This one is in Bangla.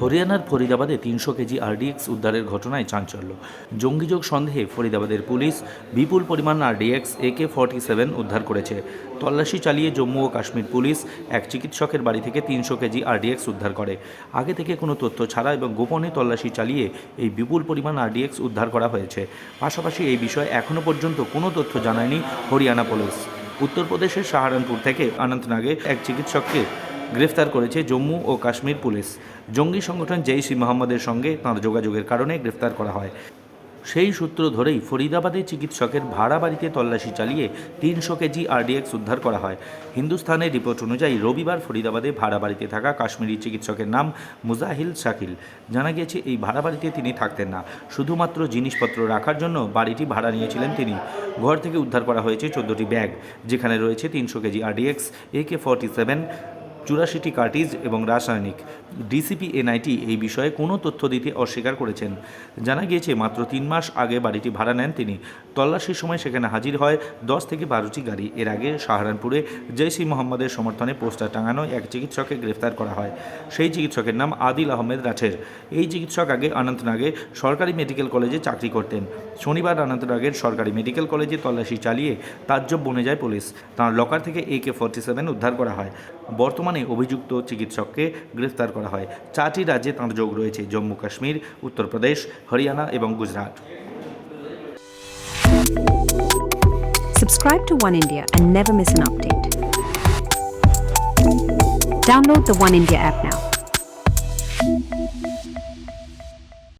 হরিয়ানার ফরিদাবাদে তিনশো কেজি আরডিএক্স উদ্ধারের ঘটনায় চাঞ্চল্য। জঙ্গিযোগ সন্দেহে ফরিদাবাদের পুলিশ বিপুল পরিমাণ আরডিএক্স একে ফর্টি সেভেন উদ্ধার করেছে। তল্লাশি চালিয়ে জম্মু ও কাশ্মীর পুলিশ এক চিকিৎসকের বাড়ি থেকে তিনশো কেজি আরডিএক্স উদ্ধার করে। আগে থেকে কোনো তথ্য ছাড়া এবং গোপনে তল্লাশি চালিয়ে এই বিপুল পরিমাণ আরডিএক্স উদ্ধার করা হয়েছে। পাশাপাশি এই বিষয়ে এখনও পর্যন্ত কোনো তথ্য জানায়নি হরিয়ানা পুলিশ। উত্তরপ্রদেশের সাহারানপুর থেকে অনন্তনাগে এক চিকিৎসককে গ্রেফতার করেছে জম্মু ও কাশ্মীর পুলিশ। জঙ্গি সংগঠন জেইশ ই মোহাম্মদের সঙ্গে তাঁর যোগাযোগের কারণে গ্রেফতার করা হয়। সেই সূত্র ধরেই ফরিদাবাদে চিকিৎসকের ভাড়া বাড়িতে তল্লাশি চালিয়ে তিনশো কেজি আরডিএক্স উদ্ধার করা হয়। হিন্দুস্থানের রিপোর্ট অনুযায়ী রবিবার ফরিদাবাদে ভাড়া বাড়িতে থাকা কাশ্মীরি চিকিৎসকের নাম মুজাহিল শাকিল। জানা গিয়েছে, এই ভাড়া বাড়িতে তিনি থাকতেন না। শুধুমাত্র জিনিসপত্র রাখার জন্য বাড়িটি ভাড়া নিয়েছিলেন তিনি। ঘর থেকে উদ্ধার করা হয়েছে চোদ্দোটি ব্যাগ, যেখানে রয়েছে তিনশো KG RDX AK forty seven চুরাশিটি cartridge এবং রাসায়নিক। ডিসিপি এনআইটি এই বিষয়ে কোনো তথ্য দিতে অস্বীকার করেছেন। জানা গিয়েছে, মাত্র তিন মাস আগে বাড়িটি ভাড়া নেন তিনি। তল্লাশির সময় সেখানে হাজির হয় দশ থেকে বারোটি গাড়ি। এর আগে সাহারানপুরে জৈসি মোহাম্মদের সমর্থনে পোস্টার টাঙানো এক চিকিৎসককে গ্রেফতার করা হয়। সেই চিকিৎসকের নাম আদিল আহমেদ রাঠের। এই চিকিৎসক আগে অনন্তনাগে সরকারি মেডিকেল কলেজে চাকরি করতেন। শনিবার অনন্তনাগের সরকারি মেডিকেল কলেজে তল্লাশি চালিয়ে তাজ্জব বনে যায় পুলিশ। তাঁর লকার থেকে একে ফর্টি সেভেন উদ্ধার করা হয়। বর্তমানে অভিযুক্ত চিকিৎসককে গ্রেফতার করা হয় চারটি রাজ্যে তাঁর যোগ রয়েছে জম্মু কাশ্মীর উত্তরপ্রদেশ হরিয়ানা এবং Gujarat Subscribe to One India and never miss an update. Download the One India app now.